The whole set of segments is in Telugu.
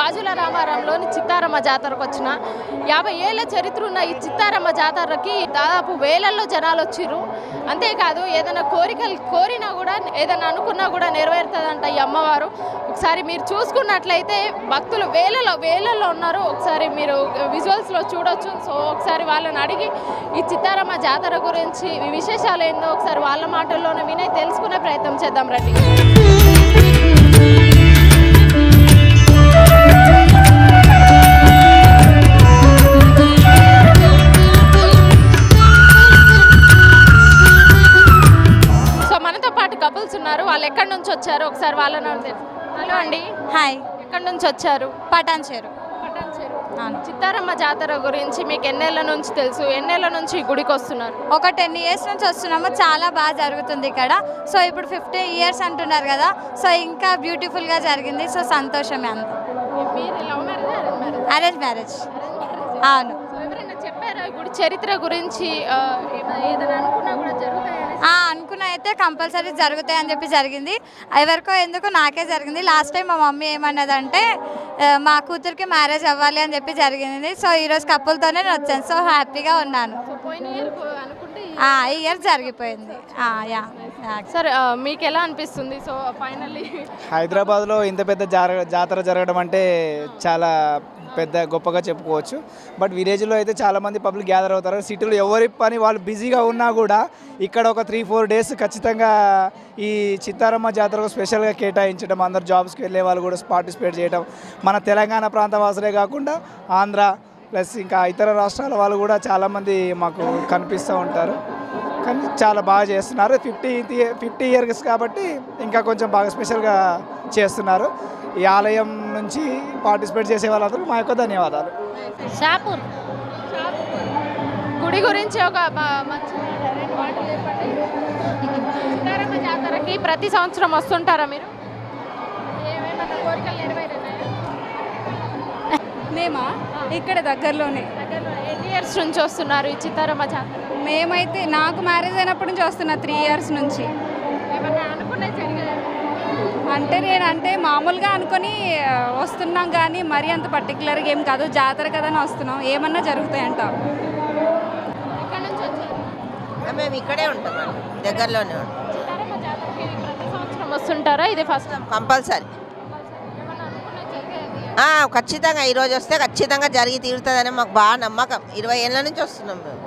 గాజుల రామారంలోని చిత్తారమ్మ జాతరకు వచ్చిన యాభై ఏళ్ళ చరిత్ర ఉన్న ఈ చిత్తారమ్మ జాతరకి దాదాపు వేలల్లో జనాలు వచ్చిర్రు. అంతేకాదు ఏదైనా కోరికలు కోరినా కూడా ఏదైనా అనుకున్నా కూడా నెరవేరుతుందంట ఈ అమ్మవారు. ఒకసారి మీరు చూసుకున్నట్లయితే భక్తులు వేలలో వేలల్లో ఉన్నారు. ఒకసారి మీరు విజువల్స్లో చూడొచ్చు. సో ఒకసారి వాళ్ళని అడిగి ఈ చిత్తారమ్మ జాతర గురించి విశేషాలు ఏందో ఒకసారి వాళ్ళ మాటల్లోనే వినే తెలుసుకునే ప్రయత్నం చేద్దాం రండి. కపుల్స్ ఉన్నారు. వాళ్ళు ఎక్కడి నుంచి వచ్చారు? ఒకసారి వాళ్ళని తెలుసు. హలో అండి. హాయ్. ఎక్కడి నుంచి వచ్చారు? పటాన్ చేరు. చిత్తారమ్మ జాతర గురించి మీకు ఎన్నేళ్ళ నుంచి తెలుసు? ఎన్నేళ్ళ నుంచి గుడికి వస్తున్నారు? ఒక టెన్ ఇయర్స్ నుంచి వస్తున్నాము. చాలా బాగా జరుగుతుంది ఇక్కడ. సో ఇప్పుడు ఫిఫ్టీ ఇయర్స్ అంటున్నారు కదా. సో ఇంకా బ్యూటిఫుల్గా జరిగింది. సో సంతోషమే అంత. అరేంజ్ మ్యారేజ్ అవును. చెప్పారా గుడి చరిత్ర గురించి? ఏదైనా అనుకున్నా కూడా అయితే కంపల్సరీ జరుగుతాయి అని చెప్పి జరిగింది. ఎవరికో ఎందుకు నాకే జరిగింది? లాస్ట్ టైం మా మమ్మీ ఏమన్నదంటే మా కూతురికి మ్యారేజ్ అవ్వాలి అని చెప్పి జరిగింది. సో ఈరోజు కప్పులతోనే నేను వచ్చాను. సో హ్యాపీగా ఉన్నాను. ఇయర్ అనుకుంటే ఈ- ఆ, ఈ ఇయర్ జరిగిపోయింది. ఆ, యా. సరే మీకు ఎలా అనిపిస్తుంది? సో ఫైనల్లీ హైదరాబాద్లో ఇంత పెద్ద జాతర జరగడం అంటే చాలా పెద్ద గొప్పగా చెప్పుకోవచ్చు. బట్ విలేజ్లో అయితే చాలామంది పబ్లిక్ గ్యాదర్ అవుతారు. సిటీలో ఎవరి పని వాళ్ళు బిజీగా ఉన్నా కూడా ఇక్కడ ఒక త్రీ ఫోర్ డేస్ ఖచ్చితంగా ఈ చిత్తారమ్మ జాతరకు స్పెషల్గా కేటాయించడం అందరు జాబ్స్కి వెళ్ళే వాళ్ళు కూడా పార్టిసిపేట్ చేయడం మన తెలంగాణ ప్రాంత వాసులే కాకుండా ఆంధ్ర ప్లస్ ఇంకా ఇతర రాష్ట్రాల వాళ్ళు కూడా చాలామంది మాకు కనిపిస్తూ ఉంటారు. కానీ చాలా బాగా చేస్తున్నారు. ఫిఫ్టీ ఫిఫ్టీ ఇయర్స్ కాబట్టి ఇంకా కొంచెం బాగా స్పెషల్గా చేస్తున్నారు. ఈ ఆలయం నుంచి పార్టిసిపేట్ చేసే వాళ్ళందరూ మా యొక్క ధన్యవాదాలు. షాపూర్. గుడి గురించి ఒక మ- మంచి జాతరకి ప్రతి సంవత్సరం వస్తుంటారా మీరు? మేమా? ఇక్కడ దగ్గరలోనే. దగ్గరలో ఎన్ని ఇయర్స్ నుంచి వస్తున్నారు ఈ చిత్తారమ్మ జాతర? మేమైతే నాకు మ్యారేజ్ అయినప్పటి నుంచి వస్తున్నా త్రీ ఇయర్స్ నుంచి. అంటే నేను అంటే మామూలుగా అనుకొని వస్తున్నాం కానీ మరీ అంత పర్టికులర్గా ఏం కాదు. జాతర కదని వస్తున్నాం. ఏమన్నా జరుగుతాయంట. ఎక్కడి నుంచి వచ్చారు? మేము ఇక్కడే ఉంటాం దగ్గరలోనే వస్తుంటారా? ఇది ఫస్ట్ కంపల్సరీ. ఏమన్నా అనుకునే జరిగాయి ఆ, ఖచ్చితంగా ఈరోజు వస్తే ఖచ్చితంగా జరిగి తీరుతుందని మాకు బాగా నమ్మకం. ఇరవై ఏళ్ళ నుంచి వస్తున్నాం మేము.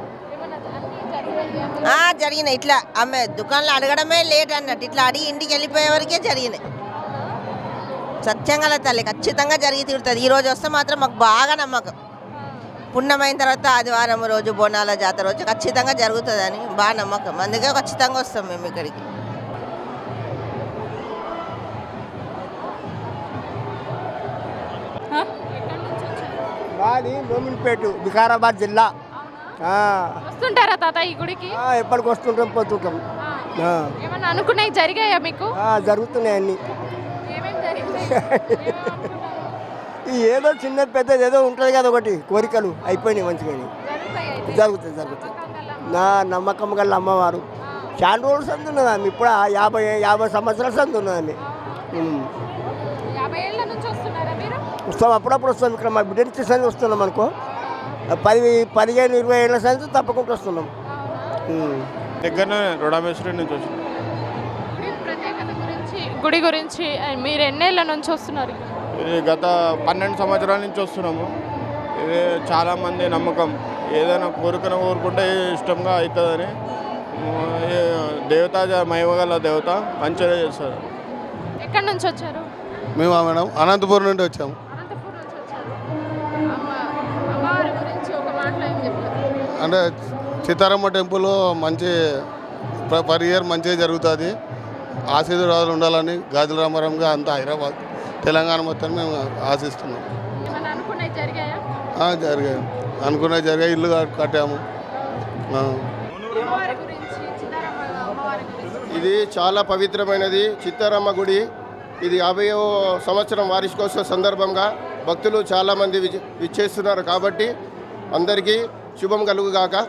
జరిగినాయి. ఇట్లా ఆమె దుకాణంలో అడగడమే లేట్ అన్నట్టు. ఇట్లా అడిగి ఇంటికి వెళ్ళిపోయే వరకే జరిగినాయి. సత్యంగా తల్లి ఖచ్చితంగా జరిగి తీరుతుంది. ఈ రోజు వస్తే మాత్రం మాకు బాగా నమ్మకం. పుణ్యమైన తర్వాత ఆదివారం రోజు బోనాల జాతర రోజు ఖచ్చితంగా జరుగుతుందని బాగా నమ్మకం. అందుకే ఖచ్చితంగా వస్తాం మేము ఇక్కడికి. మాది మోమిన్పేట వికారాబాద్ జిల్లా. ఆ, వస్తుంటారా తాత ఈ గుడికి? ఆ, ఎప్పటికి వస్తుంటాం పోతుంటాం. ఆ, ఏమన్నా అనుకున్నాయి జరిగాయా మీకు? ఆ, జరుగుతున్నాయి అన్ని. ఏదో చిన్నది పెద్దది ఏదో ఉంటుంది కదా ఒకటి కోరికలు అయిపోయినాయి మంచిగా. జరుగుతుంది జరుగుతుంది నా నమ్మకం గల అమ్మవారు. చాలా రోజులు సంది ఉన్నది ఆమె ఇప్పుడు యాభై యాభై సంవత్సరాల సంది ఉన్నది ఆమె. వస్తాం అప్పుడప్పుడు వస్తాం ఇక్కడ మా బిడ్డ నుంచి సంది వస్తున్నాం అనుకో. పది పదిహేను ఇరవై ఏళ్ళ సంది తప్పకుండా వస్తున్నాం. దగ్గరనే రొడామేశ్వరి నుంచి గుడి గురించి మీరు ఎన్నేళ్ళ నుంచి వస్తున్నారు? ఇది గత పన్నెండు సంవత్సరాల నుంచి వస్తున్నాము. ఇది చాలామంది నమ్మకం. ఏదైనా కోరికను కోరుకుంటే ఇష్టంగా అవుతుందని. ఈ దేవత మహిమగల దేవత మంచిగా చేస్తారు. ఎక్కడి నుంచి వచ్చారు? మేము మేడం అనంతపురం నుండి వచ్చాము. అనంతపురం నుంచి వచ్చారు. అమ్మ అమ్మవారి గురించి ఒక మాటలో ఏం చెప్తారు అంటే సీతారామ టెంపుల్ మంచి పర్ ఇయర్ మంచిగా జరుగుతుంది. ఆశీర్వాదాలు ఉండాలని గాజుల రామారంగా అంతా హైదరాబాద్ తెలంగాణ మొత్తం మేము ఆశిస్తున్నాం. జరిగాయా? అనుకున్న జరిగాయి. ఇల్లు కట్- కట్టాము. ఇది చాలా పవిత్రమైనది. చిత్తారమ్మ గుడి ఇది యాభైవ సంవత్సరం వార్షికోత్సవ సందర్భంగా భక్తులు చాలామంది విచ- విచ్చేస్తున్నారు. కాబట్టి అందరికీ శుభం కలుగుగాక.